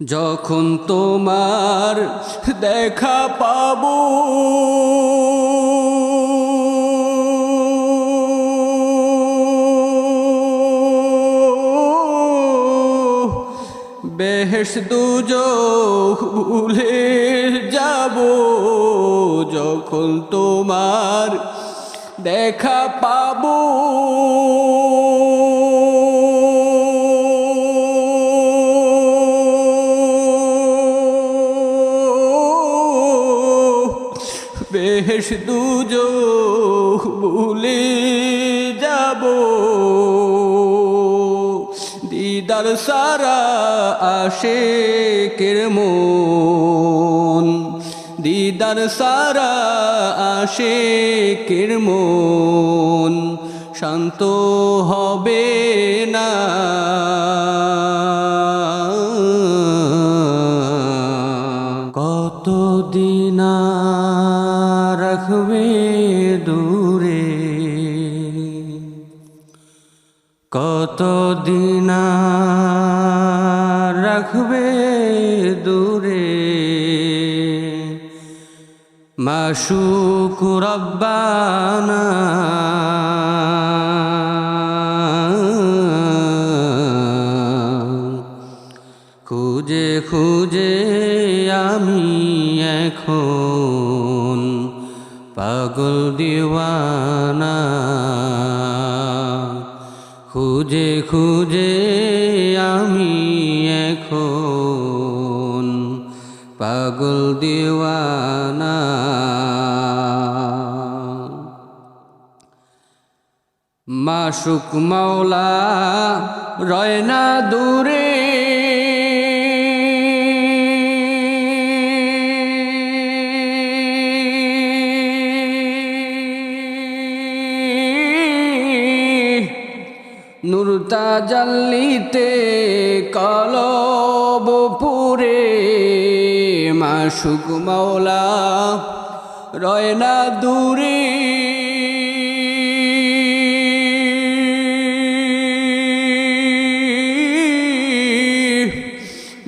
যখন তোমার দেখা পাবো বেহেস দুজোখ ভুলে যাব যখন তোমার দেখা পাবো। বেশ দুজোখ ভুলে যাব। দিদার সারা আসে মন, দিদার সারা আসে মন, শান্ত হবে না। কত দিন রাখবে দূরে? মাসুক রব্বানা। খুঁজে খুঁজে আমি এখন পাগল দিওয়ানা। খুঁজে খুঁজে আমি এখন পাগল দিওয়ানা। মাসুক মাওলা রয়না দূরে। নুরতা জাল্লিতে কলব পুরে মাসুক মাওলা রয়না দূরে।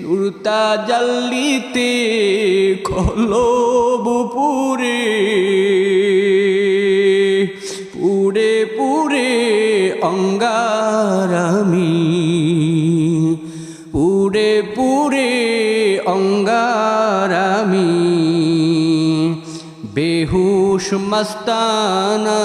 নুরতা জাল্লিতে কলব অঙ্গারামি পুরে পুরে অঙ্গারামি বেহুশ মস্তানা।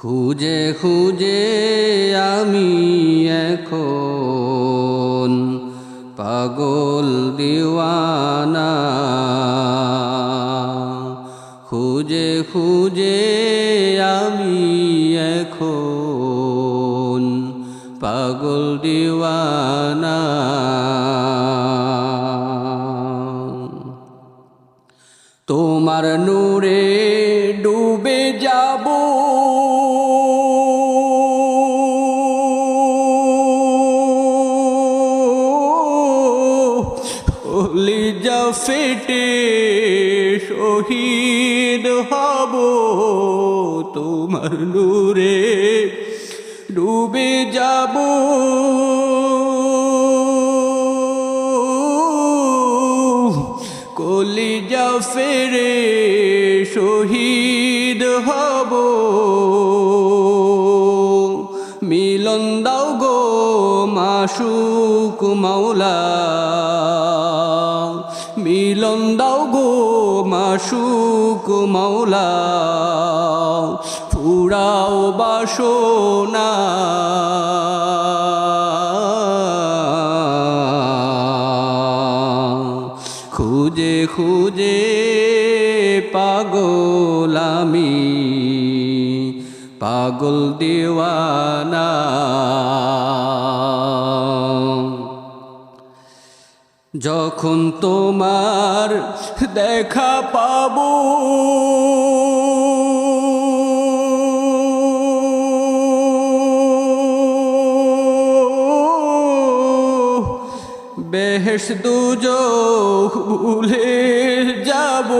খুঁজে খুঁজে আমি এখন পাগল দিওয়ানা। খুঁজে খুঁজে আমি এখন পাগল দিওয়ানা। তোমার নূরে ডুবে যাব লিজা ফেটে শহীদ হব তোমার নূরে, ডুবে যাব। কলিজা ফেরে শহীদ হব। মিলন দাও গো মাসুক মাওলা। মাসুক মাওলা ফুরাও বাসনা। খুঁজে খুঁজে পাগল আমি পাগল দিওয়ানা। যখন তোমার দেখা পাবো বেহেস দুজো ভুলে যাব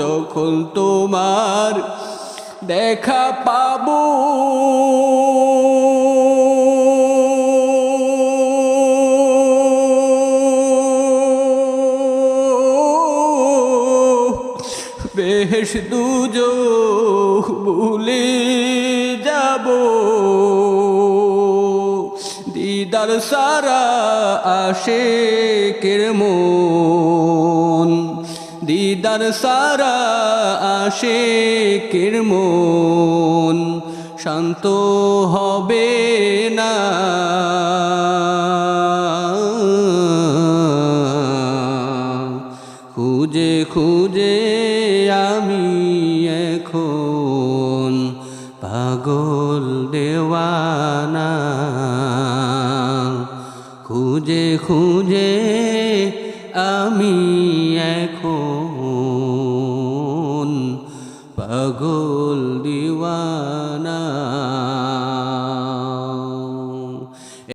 যখন তোমার দেখা পাবো। বেশ দুজো ভুলে যাব। দিদার সারা আসে মন। দিদার সারা আসে মন। শান্ত হবে না। আমি এখন পাগল দেওয়ানা। খুঁজে খুঁজে আমি